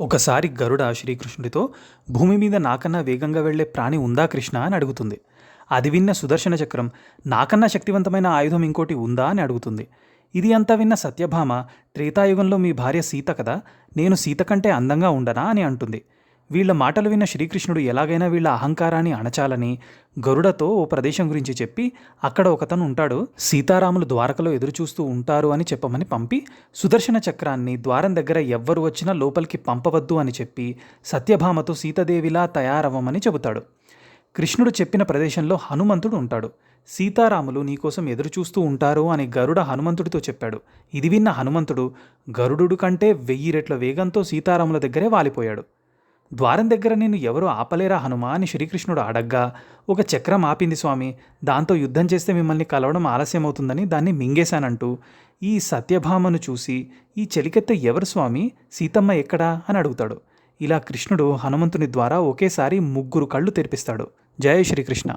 ఒకసారి గరుడ శ్రీకృష్ణుడితో భూమి మీద నాకన్నా వేగంగా వెళ్ళే ప్రాణి ఉందా కృష్ణ? అని అడుగుతుంది. అది విన్న సుదర్శన చక్రం నాకన్నా శక్తివంతమైన ఆయుధం ఇంకోటి ఉందా? అని అడుగుతుంది. ఇది అంతా విన్న సత్యభామ త్రేతాయుగంలో మీ భార్య సీత కదా నేను సీత కంటే అందంగా ఉండనా? అని అంటుంది. వీళ్ళ మాటలు విన్న శ్రీకృష్ణుడు ఎలాగైనా వీళ్ళ అహంకారాన్ని అణచాలని గరుడతో ఓ ప్రదేశం గురించి చెప్పి అక్కడ ఒకతను ఉంటాడు. సీతారాములు ద్వారకలో ఎదురుచూస్తూ ఉంటారు అని చెప్పమని పంపి సుదర్శన చక్రాన్ని ద్వారం దగ్గర ఎవ్వరు వచ్చినా లోపలికి పంపవద్దు అని చెప్పి సత్యభామతో సీతదేవిలా తయారవ్వమని చెబుతాడు. కృష్ణుడు చెప్పిన ప్రదేశంలో హనుమంతుడు ఉంటాడు. సీతారాములు నీకోసం ఎదురుచూస్తూ ఉంటారు అని గరుడ హనుమంతుడితో చెప్పాడు. ఇది విన్న హనుమంతుడు గరుడు కంటే వెయ్యి రెట్ల వేగంతో సీతారాముల దగ్గరే వాలిపోయాడు. ద్వారం దగ్గర నిన్ను ఎవరు ఆపలేరా హనుమా అని శ్రీకృష్ణుడు అడగ్గా ఒక చక్రం ఆపింది స్వామి. దాంతో యుద్ధం చేస్తే మిమ్మల్ని కలవడం ఆలస్యమవుతుందని దాన్ని మింగేశానంటూ ఈ సత్యభామను చూసి ఈ చెలికెత్త ఎవరు స్వామి? సీతమ్మ ఎక్కడా? అని అడుగుతాడు. ఇలా కృష్ణుడు హనుమంతుని ద్వారా ఒకేసారి ముగ్గురు కళ్ళు తెరిపిస్తాడు. జయ శ్రీకృష్ణ.